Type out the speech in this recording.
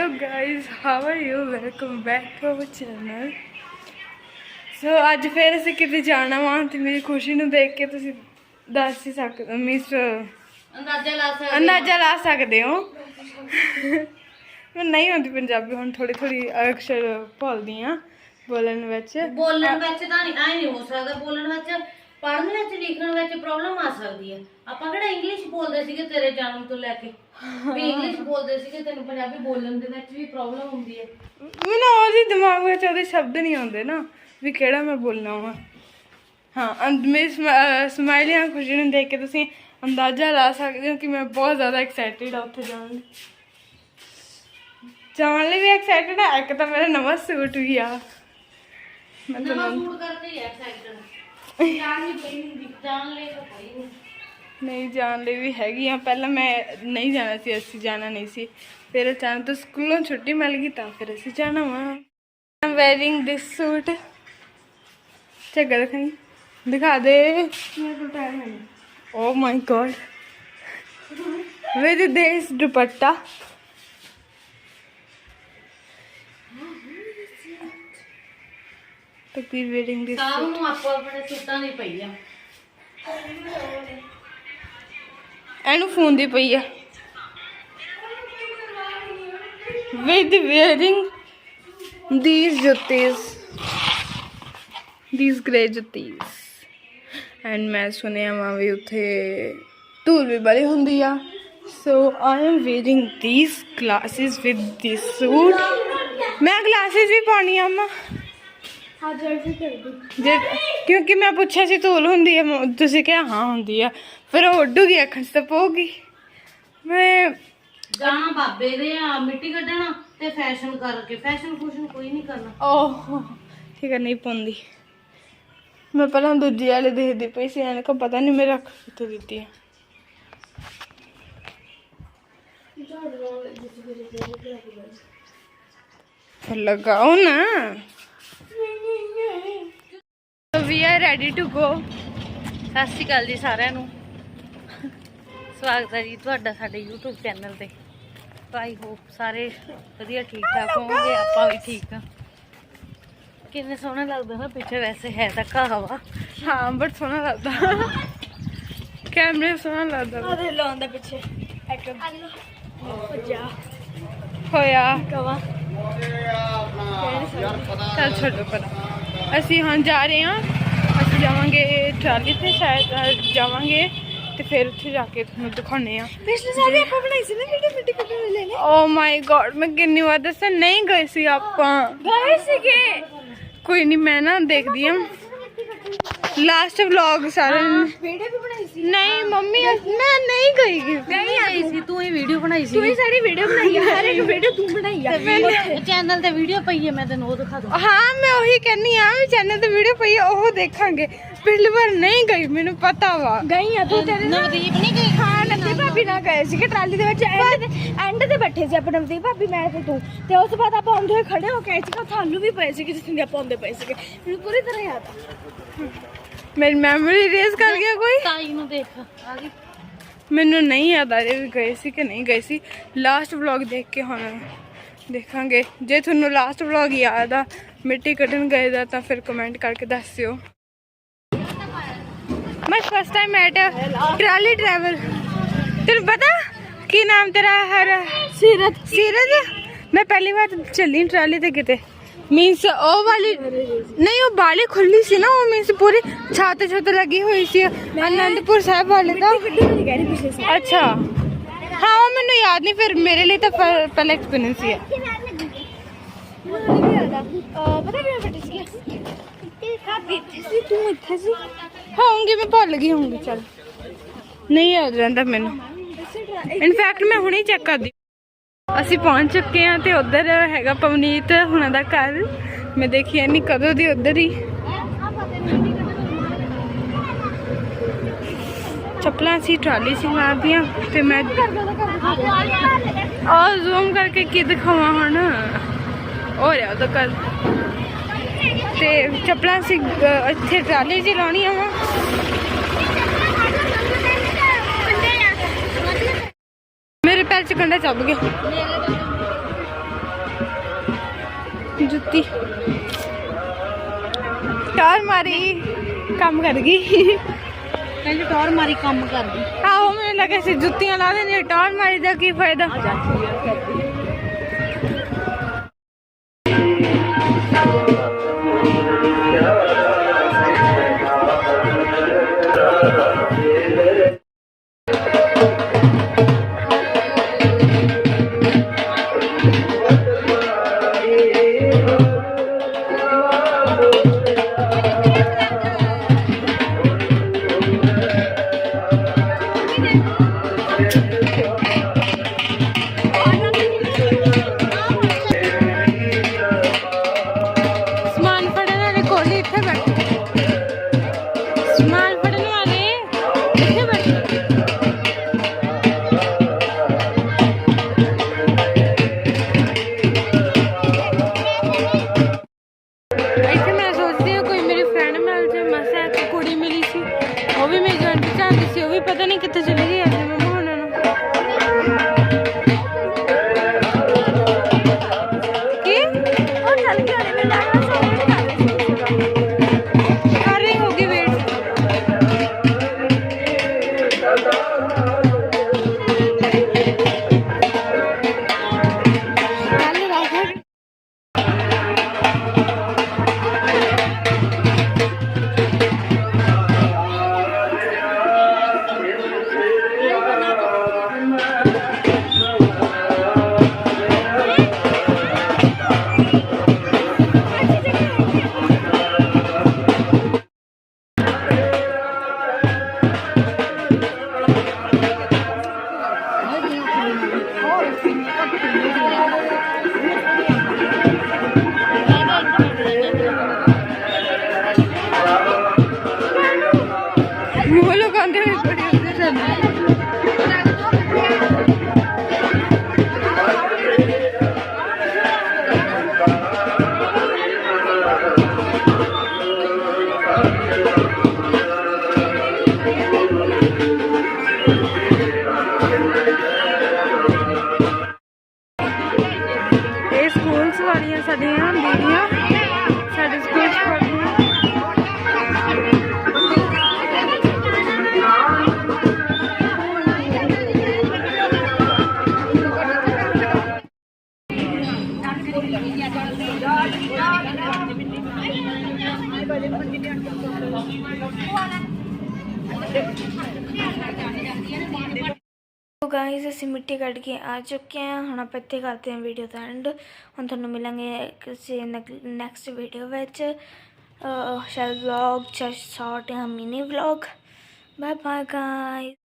hello guys. How are you? Welcome back to our channel. ਸੋ ਅੱਜ ਫਿਰ ਅਸੀਂ ਕਿਤੇ ਜਾਣਾ ਵਾ ਤੇ ਮੇਰੀ ਖੁਸ਼ੀ ਨੂੰ ਦੇਖ ਕੇ ਤੁਸੀਂ ਦੱਸ ਹੀ ਸਕਦੇ ਮਿਸ ਅੰਦਾਜ਼ਾ ਲਾ ਸਕਦੇ ਅੰਦਾਜ਼ਾ ਲਾ ਸਕਦੇ ਹੋ। ਮੈਨੂੰ ਨਹੀਂ ਆਉਂਦੀ ਪੰਜਾਬੀ ਹੁਣ ਥੋੜੀ ਥੋੜੀ ਅਕਸ਼ਰ ਭੁੱਲਦੀ ਆ ਬੋਲਣ ਵਿੱਚ। ਬੋਲਣ ਵਿੱਚ ਤਾਂ ਨਹੀਂ ਆਈ ਨਹੀਂ ਹੋ ਸਕਦਾ। ਬੋਲਣ ਵਿੱਚ ਪੜ੍ਹਨ ਵਿੱਚ ਲਿਖਣ ਵਿੱਚ ਪ੍ਰੋਬਲਮ ਆ ਸਕਦੀ ਹੈ ਆਪਾਂ ਕਿਹੜਾ ਇੰਗਲਿਸ਼ ਬੋਲਦੇ ਸੀਗੇ ਤੇਰੇ ਜਨਮ ਤੋਂ ਲੈ ਕੇ? ਵੀ ਇੰਗਲਿਸ਼ ਬੋਲਦੇ ਸੀਗੇ ਤੈਨੂੰ ਪੰਜਾਬੀ ਬੋਲਣ ਦੇ ਵਿੱਚ ਵੀ ਪ੍ਰੋਬਲਮ ਹੁੰਦੀ ਹੈ ਮੈਨੂੰ ਉਹਦੇ ਦਿਮਾਗ ਵਿੱਚ ਉਹਦੇ ਸ਼ਬਦ ਨਹੀਂ ਆਉਂਦੇ ਨਾ ਵੀ ਕਿਹੜਾ ਮੈਂ ਬੋਲਣਾ ਵਾ। ਹਾਂ ਅੰਦ ਮੇਰੀ ਸਮਾਈਲਿੰਗ ਖੁਸ਼ੀ ਨੂੰ ਦੇਖ ਕੇ ਤੁਸੀਂ ਅੰਦਾਜ਼ਾ ਲਾ ਸਕਦੇ ਹੋ ਕਿ ਮੈਂ ਬਹੁਤ ਜ਼ਿਆਦਾ ਐਕਸਾਈਟਿਡ ਆ ਉੱਥੇ ਜਾਣ ਲਈ। ਜਾਣ ਲਈ ਵੀ ਐਕਸਾਈਟਿਡ ਆ ਇੱਕ ਤਾਂ ਮੇਰਾ ਨਵਾਂ ਸੂਟ ਵੀ ਆ। ਮੈਂ ਨਵਾਂ ਤੁਹਾਨੂੰ ਸੂਟ ਕਰਕੇ ਐਕਸਾਈਟਡ ਜਾਣ ਨਹੀਂ ਪਈ ਨਹੀਂ ਜਾਣ ਲਈ ਤਾਂ ਪਈ ਨਹੀਂ ਨਹੀਂ ਜਾਣ ਲਈ ਵੀ ਹੈਗੀ ਆ ਪਹਿਲਾਂ ਮੈਂ ਨਹੀਂ ਜਾਣਾ ਸੀ, ਅਸੀਂ ਜਾਣਾ ਨਹੀਂ ਸੀ। ਫਿਰ ਅਚਾਨਕ ਤੋਂ ਸਕੂਲੋਂ ਛੁੱਟੀ ਮਿਲ ਗਈ, ਤਾਂ ਫਿਰ ਅਸੀਂ ਜਾਣਾ ਵਾ। ਆਮ wearing this ਸੂਟ ਚੱਗਾ ਦਿਖਾਈ। ਦਿਖਾ ਦੇ। ਮੇਰੇ ਕੋਲ time oh my god with this dupatta ਤਕਦੀਰ wearing this ਸਾਹ ਨੂੰ ਆਪੋ ਆਪਣੇ ਸੂਟਾਂ ਦੀ ਪਈ ਆ। ਇਹਨੂੰ ਫੋਨ ਦੀ ਪਈ ਆ। With wearing these ਜੁੱਤੀਜ਼ these grey ਜੁੱਤੀਜ਼ ਐਂਡ ਮੈਂ ਸੁਣਿਆ ਵਾ ਵੀ ਉੱਥੇ ਧੂਲ ਵੀ ਬੜੀ ਹੁੰਦੀ ਆ। So I am wearing these glasses with this suit ਮੈਂ ਗਲਾਸਿਸ ਵੀ ਪਾਉਣੀ ਆ ਮਾ ਜੇ ਕਿਉਂਕਿ ਮੈਂ ਪੁੱਛਿਆ ਸੀ ਧੂਲ ਹੁੰਦੀ ਹੈ ਮ- ਤੁਸੀਂ ਕਿਹਾ ਹਾਂ ਹੁੰਦੀ ਆ। ਫਿਰ ਉਹ ਉੱਡੂਗੀ ਅੱਖਾਂ 'ਚ ਤਾਂ ਪਊਗੀ। ਮੈਂ ਜਾਣਾ ਬਾਬੇ ਦੇ ਆ ਮਿੱਟੀ ਕੱਢਣਾ ਤੇ ਫੈਸ਼ਨ ਕਰਕੇ। ਫੈਸ਼ਨ ਫੂਸ਼ਨ ਕੋਈ ਨਹੀਂ ਕਰਨਾ। ਓਹ ਠੀਕ ਹੈ ਨਹੀਂ ਪਾਉਂਦੀ। ਮੈਂ ਪਹਿਲਾਂ ਦੂਜੀ ਵਾਲੇ ਦੇਖਦੀ ਪਈ ਸੀ ਇਹਨਾਂ ਕੋ ਪਤਾ ਨਹੀਂ ਮੇਰੇ ਅੱਖ ਕਿੱਥੇ ਦਿੱਤੀ ਹੈ ਫਿਰ ਲਗਾਓ ਨਾ। Ready to go. ਸਤਿ ਸ਼੍ਰੀ ਅਕਾਲ ਜੀ ਸਾਰਿਆਂ ਨੂੰ। ਸਵਾਗਤ ਹੈ ਜੀ ਤੁਹਾਡਾ ਸਾਡੇ YouTube ਚੈਨਲ ਤੇ। ਆਈ ਹੋਪ ਸਾਰੇ ਵਧੀਆ ਠੀਕ ਠਾਕ ਹੋਵੋਗੇ ਆਪਾਂ ਵੀ ਠੀਕ ਆ ਕਿੰਨੇ ਸੋਹਣਾ ਲੱਗਦਾ ਨਾ ਪਿੱਛੇ ਵੈਸੇ ਹੈ ਤਾਂ ਕਹਾਵਾ ਹਾਂ ਬਟ ਸੋਹਣਾ ਲੱਗਦਾ। ਕੈਮਰੇ ਸੋਹਣਾ ਲੱਗਦਾ। ਉਹਦੇ ਲਾਉਣ ਦਾ ਪਿੱਛੇ। ਇੱਕ ਜਾ ਹੋਇਆ। ਕਵਾ ਚੱਲ ਛੱਡੋ ਪਰ ਅਸੀਂ ਹੁਣ ਜਾ ਰਹੇ ਹਾਂ। ਅਸੀਂ ਜਾਵਾਂਗੇ ਟਰਾਲੀ ਤੇ ਸ਼ਾਇਦ ਜਾਵਾਂਗੇ ਤੇ ਫਿਰ ਉੱਥੇ ਜਾ ਕੇ ਤੁਹਾਨੂੰ ਦਿਖਾਉਣੇ ਆ ਪਿਛਲੇ ਸਾਲ ਵੀ ਆਪਾਂ ਬਣਾਈ ਸੀ ਨਾ ਵੀਡੀਓ ਮਿੱਟੀ ਕੱਢਣ ਲੈ ਲੈ ਓ ਮਾਈ ਗॉड ਮੈਂ ਕਿੰਨੀ ਵਾਰ ਦੱਸਾਂ ਨਹੀਂ ਗਏ ਸੀ ਆਪਾਂ। ਗਏ ਸੀਗੇ। ਕੋਈ ਨਹੀਂ ਮੈਂ ਨਾ ਦੇਖਦੀ ਆ ਲਾਸਟ ਵਲੌਗ ਸਾਰੇ ਵੀਡੀਓ ਵੀ ਬਣਾਈ ਸੀ? ਨਹੀਂ ਮੰਮੀ ਮੈਂ ਨਹੀਂ ਗਈ। ਗੀ। ਨਹੀਂ ਆਈ ਸੀ ਤੂੰ ਹੀ ਵੀਡੀਓ ਬਣਾਈ ਸੀ। ਤੂੰ ਹੀ ਸਾਰੀ ਵੀਡੀਓ ਬਣਾਈ ਆ। ਹਰ ਇੱਕ ਵੀਡੀਓ ਤੂੰ ਬਣਾਈ ਆ। ਚੈਨਲ ਤੇ ਵੀਡੀਓ ਪਈ ਹੈ ਮੈਂ ਤੈਨੂੰ ਉਹ ਦਿਖਾ ਦੂੰ ਹਾਂ ਮੈਂ ਉਹੀ ਕਹਿੰਨੀ ਆ ਵੀ ਚੈਨਲ ਤੇ ਵੀਡੀਓ ਪਈ ਆ, ਉਹ ਦੇਖਾਂਗੇ। ਪਿਛਲੀ ਵਾਰ ਨਹੀਂ ਗਈ ਮੈਨੂੰ ਪਤਾ ਵਾ। ਗਈ ਆ ਤੂੰ ਤੇਰੇ ਨਾਲ ਨਵਦੀਪ ਨਹੀਂ ਗਈ। ਹਾਂ ਨਵਦੀਪ ਭਾਬੀ ਨਾਲ ਗਏ ਸੀਗੇ ਟਰਾਲੀ ਦੇ ਵਿੱਚ। ਐਂਡ ਤੇ ਐਂਡ ਤੇ ਬੈਠੇ ਸੀ ਆਪਾਂ ਨਵਦੀਪ ਭਾਬੀ ਮੈਂ ਤੇ ਤੂੰ। ਤੇ ਉਸ ਤੋਂ ਬਾਅਦ ਆਪਾਂ ਆਉਂਦੇ ਹੋਏ ਖੜੇ ਹੋ ਕੇ ਆਏ ਉੱਥੇ ਆਲੂ ਵੀ ਪਏ ਸੀਗੇ ਜਿੱਥੇ ਦੇ ਆਪਾਂ ਆਉਂਦੇ ਪਏ ਸੀਗੇ। ਮੈਨੂੰ ਪੂਰੀ ਤਰ੍ਹਾਂ ਯਾਦ ਆ। ਮੇਰੀ ਮੈਮਰੀ ਰੇਜ਼ ਕਰ ਗਿਆ ਕੋਈ? ਤਾਈ ਨੂੰ ਦੇਖ। ਆ ਗਈ। ਮੈਨੂੰ ਨਹੀਂ ਯਾਦ ਆ ਰਿਹਾ ਵੀ ਗਏ ਸੀ ਕਿ ਨਹੀਂ ਗਏ ਸੀ। ਲਾਸਟ ਵਲੌਗ ਦੇਖ ਕੇ ਹੁਣ ਦੇਖਾਂਗੇ। ਜੇ ਤੁਹਾਨੂੰ ਲਾਸਟ ਵਲੌਗ ਯਾਦ ਆ ਮਿੱਟੀ ਕੱਢਣ ਗਏ ਦਾ ਤਾਂ ਫਿਰ ਕਮੈਂਟ ਕਰਕੇ ਦੱਸਿਓ। ਮੈਂ first time at trolley travel ਤੈਨੂੰ ਪਤਾ ਕੀ ਨਾਮ ਤੇਰਾ ਹਰ ਸੀਰਤ। ਸੀਰਤ? ਮੈਂ ਪਹਿਲੀ ਵਾਰ ਚੱਲੀ ਟਰਾਲੀ ਤੇ ਕਿਤੇ। ਮੀਨਸ ਉਹ ਵਾਲੀ ਨਹੀਂ ਉਹ ਬਾਲੀ ਖੁੱਲੀ ਸੀ ਨਾ ਉਹ ਮੀਨਸ ਪੂਰੀ ਛੱਤ ਛੱਤ ਲੱਗੀ ਹੋਈ ਸੀ ਆਨੰਦਪੁਰ ਸਾਹਿਬ ਵਾਲੇ ਦਾ ਅੱਛਾ ਹਾਂ ਉਹ ਮੈਨੂੰ ਯਾਦ ਨਹੀਂ ਫਿਰ ਮੇਰੇ ਲਈ ਤਾਂ ਪਹਿਲਾ ਐਕਸਪੀਰੀਅੰਸ ਹੀ ਹੈ ਪਤਾ ਕਿਵੇਂ ਸੀ ਤੂੰ ਇੱਥੇ ਸੀ ਹੋਊਂਗੀ ਮੈਂ ਭੁੱਲ ਗਈ ਹੋਊਂਗੀ ਚਲ ਨਹੀਂ ਯਾਦ ਰਹਿੰਦਾ ਮੈਨੂੰ ਇਨਫੈਕਟ ਮੈਂ ਹੁਣੇ ਚੈੱਕ ਕਰਦੀ ਅਸੀਂ ਪਹੁੰਚ ਚੁੱਕੇ ਹਾਂ ਤੇ ਉਧਰ ਹੈਗਾ ਪਵਨੀਤ ਹੁਣਾਂ ਦਾ ਘਰ। ਮੈਂ ਦੇਖਿਆ ਨਹੀਂ ਕਦੋਂ ਦੀ ਉਧਰ ਹੀ। ਚੱਪਲਾਂ ਸੀ, ਟਰਾਲੀ ਸੀ ਮਾਰਦੀਆਂ ਤੇ ਮੈਂ ਆ ਜ਼ੂਮ ਕਰਕੇ ਕੀ ਦਿਖਾਵਾਂ ਹੁਣ? ਹੋ ਰਿਹਾ ਉਹਦਾ ਕੱਲ ਤੇ ਚੱਪਲਾਂ ਸੀ ਇੱਥੇ ਟਰਾਲੀ 'ਚ ਹੀ ਲਾਉਣੀਆਂ ਚ ਕੰਡਾ ਚੱਬ ਗਿਆ ਜੁੱਤੀ। ਟੌਰ ਮਾਰੀ ਕੰਮ ਕਰ ਗਈ। ਕਹਿੰਦੇ ਟੌਰ ਮਾਰੀ ਕੰਮ ਕਰ ਗਈ। ਆਹੋ ਮੈਨੂੰ ਲੱਗਿਆ ਸੀ ਜੁੱਤੀਆਂ ਲਾ ਦੇਣੀ ਟੌਰ ਮਾਰੀ ਦਾ ਕੀ ਫਾਇਦਾ? ਮਿਲੀ ਸੀ, ਉਹ ਵੀ ਮੇਰੀ ਜਾਣ ਪਛਾਣ ਸੀ, ਉਹ ਵੀ ਪਤਾ ਨਹੀਂ ਕਿੱਥੇ ਚਲੀ ਗਈ Thank you. ਸਕੂਲਸ ਵਾਲੀਆਂ ਸਾਡੀਆਂ ਦੀਦੀਆਂ ਸਾਡੇ ਸਕੂਲ ਚ ਪੜ੍ਹਦੀਆਂ। ਸੋ ਗਾਇਸ ਅਸੀਂ ਮਿੱਟੀ ਕੱਢ ਕੇ ਆ ਚੁੱਕੇ ਹਾਂ। ਹੁਣ ਆਪਾਂ ਇੱਥੇ ਕਰਦੇ ਹਾਂ ਵੀਡੀਓ ਦਾ ਐਂਡ ਹੁਣ ਤੁਹਾਨੂੰ ਮਿਲਾਂਗੇ ਕਿਸੇ ਨੈਕਸਟ ਵੀਡੀਓ ਵਿੱਚ। ਅਹ, ਸ਼ਾਇਦ ਵਲੌਗ ਜਾਂ ਸ਼ਾਰਟ ਜਾਂ mini vlog bye bye guys